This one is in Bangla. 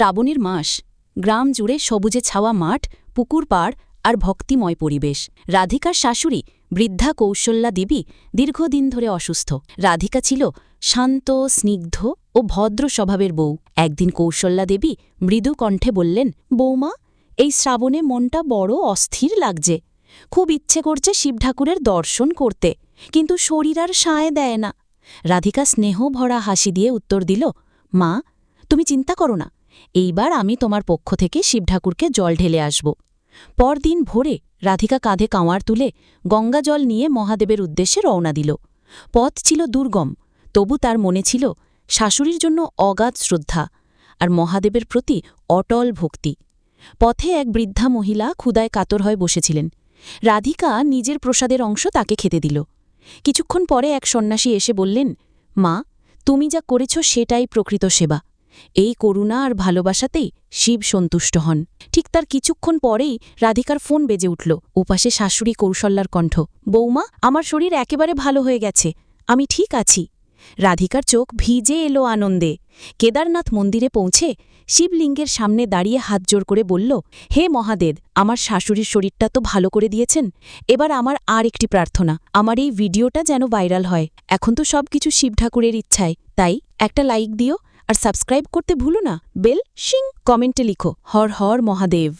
শ্রাবণের মাস, গ্রাম জুড়ে সবুজে ছাওয়া মাঠ, পুকুর পাড় আর ভক্তিময় পরিবেশ। রাধিকার শাশুড়ি বৃদ্ধা কৌশল্যা দেবী দীর্ঘদিন ধরে অসুস্থ। রাধিকা ছিল শান্ত, স্নিগ্ধ ও ভদ্র স্বভাবের বউ। একদিন কৌশল্যা দেবী মৃদু কণ্ঠে বললেন, বৌমা, এই শ্রাবণে মনটা বড় অস্থির লাগছে। খুব ইচ্ছে করছে শিব ঠাকুরের দর্শন করতে, কিন্তু শরীর আর সায় দেয় না। রাধিকা স্নেহ ভরা হাসি দিয়ে উত্তর দিল, মা, তুমি চিন্তা করো না। এইবার আমি তোমার পক্ষ থেকে শিব ঠাকুরকে জল ঢেলে আসব। পরদিন ভোরে রাধিকা কাঁধে কাঁওয়ার তুলে গঙ্গা জল নিয়ে মহাদেবের উদ্দেশ্যে রওনা দিল। পথ ছিল দুর্গম, তবু তার মনে ছিল শাশুড়ির জন্য অগাধ শ্রদ্ধা আর মহাদেবের প্রতি অটল ভক্তি। পথে এক বৃদ্ধা মহিলা ক্ষুদায় কাতর হয়ে বসেছিলেন। রাধিকা নিজের প্রসাদের অংশ তাকে খেতে দিল। কিছুক্ষণ পরে এক সন্ন্যাসী এসে বললেন, মা, তুমি যা করেছ সেটাই প্রকৃত সেবা। এই করুণা আর ভালোবাসাতেই শিব সন্তুষ্ট হন। ঠিক তার কিছুক্ষণ পরেই রাধিকার ফোন বেজে উঠল। ওপাশে শাশুড়ি কৌশল্যার কণ্ঠ, বৌমা, আমার শরীর একেবারে ভালো হয়ে গেছে। আমি ঠিক আছি। রাধিকার চোখ ভিজে এলো আনন্দে। কেদারনাথ মন্দিরে পৌঁছে শিবলিঙ্গের সামনে দাঁড়িয়ে হাত জোর করে বলল, হে মহাদেব, আমার শাশুড়ির শরীরটা তো ভালো করে দিয়েছেন। এবার আমার আর একটি প্রার্থনা, আমার এই ভিডিওটা যেন ভাইরাল হয়। এখন তো সব কিছু শিব ঠাকুরের ইচ্ছায়। তাই একটা লাইক দিও আর সাবস্ক্রাইব করতে ভুলো না। বেল শিং কমেন্টে লিখো। হর হর মহাদেব।